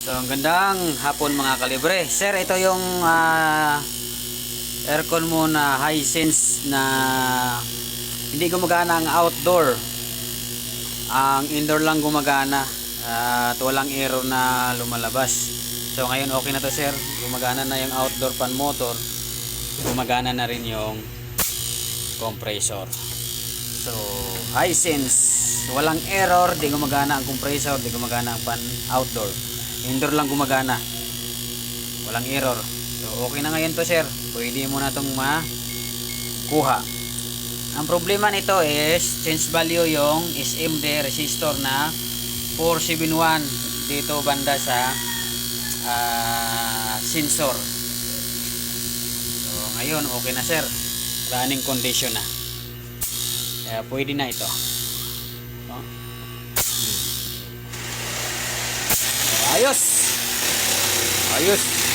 So, ang gandang hapon mga kalibre. Sir, ito yung ah, aircon mo na Hisense na hindi gumagana ang outdoor. Ang indoor lang gumagana at walang aero na lumalabas. So, ngayon okay na to sir. Gumagana na yung outdoor fan motor. Gumagana na rin yung compressor. So, Hisense. Walang error, di gumagana ang compressor, di gumagana ang fan outdoor. Indoor lang gumagana. Walang error. So, okay na ngayon to, sir. Pwede mo na itong makuha. Ang problema nito is, change value yung SMD resistor na 471 dito banda sa ah, sensor. So, ngayon, okay na, sir. Running condition na. Kaya pwede na ito. Oh. Ayos! Ayos!